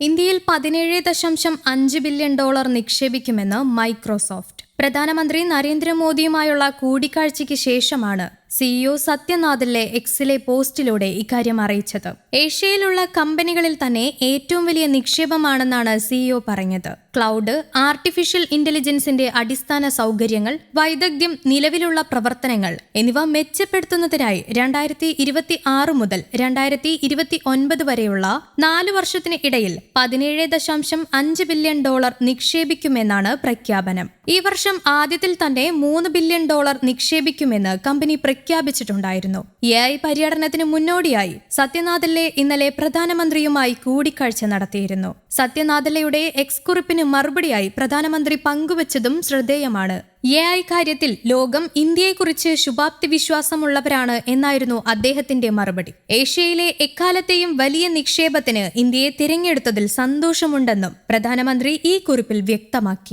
ഇന്ത്യയിൽ പതിനേഴ് ദശാംശം അഞ്ച് ബില്യൺ ഡോളർ നിക്ഷേപിക്കുമെന്ന് മൈക്രോസോഫ്റ്റ്. പ്രധാനമന്ത്രി നരേന്ദ്രമോദിയുമായുള്ള കൂടിക്കാഴ്ചയ്ക്ക് ശേഷമാണ് സിഇഒ സത്യനാഥിലെ എക്സിലെ പോസ്റ്റിലൂടെ ഇക്കാര്യം അറിയിച്ചത്. ഏഷ്യയിലുള്ള കമ്പനികളിൽ തന്നെ ഏറ്റവും വലിയ നിക്ഷേപമാണെന്നാണ് സിഇഒ പറഞ്ഞത്. ക്ലൗഡ് ആർട്ടിഫിഷ്യൽ ഇന്റലിജൻസിന്റെ അടിസ്ഥാന സൗകര്യങ്ങൾ വൈദഗ്ധ്യം നിലവിലുള്ള പ്രവർത്തനങ്ങൾ എന്നിവ മെച്ചപ്പെടുത്തുന്നതിനായി രണ്ടായിരത്തി ഇരുപത്തി ആറ് മുതൽ രണ്ടായിരത്തി ഇരുപത്തി ഒൻപത് വരെയുള്ള നാല് വർഷത്തിന് ഇടയിൽ പതിനേഴ് ദശാംശം അഞ്ച് ബില്യൺ ഡോളർ നിക്ഷേപിക്കുമെന്നാണ് പ്രഖ്യാപനം. ഈ വർഷം ആദ്യത്തിൽ തന്നെ മൂന്ന് ബില്യൺ ഡോളർ നിക്ഷേപിക്കുമെന്ന് കമ്പനി പ്രഖ്യാപിച്ചിട്ടുണ്ടായിരുന്നു. എ ഐ പര്യടനത്തിന് മുന്നോടിയായി സത്യനാഥല്ലെ ഇന്നലെ പ്രധാനമന്ത്രിയുമായി കൂടിക്കാഴ്ച നടത്തിയിരുന്നു. സത്യനാഥല്ലയുടെ എക്സ് കുറിപ്പിന് മറുപടിയായി പ്രധാനമന്ത്രി പങ്കുവച്ചതും ശ്രദ്ധേയമാണ്. എ ഐ കാര്യത്തിൽ ലോകം ഇന്ത്യയെക്കുറിച്ച് ശുഭാപ്തി വിശ്വാസമുള്ളവരാണ് എന്നായിരുന്നു അദ്ദേഹത്തിന്റെ മറുപടി. ഏഷ്യയിലെ എക്കാലത്തെയും വലിയ നിക്ഷേപത്തിന് ഇന്ത്യയെ തിരഞ്ഞെടുത്തതിൽ സന്തോഷമുണ്ടെന്നും പ്രധാനമന്ത്രി ഈ കുറിപ്പിൽ വ്യക്തമാക്കി.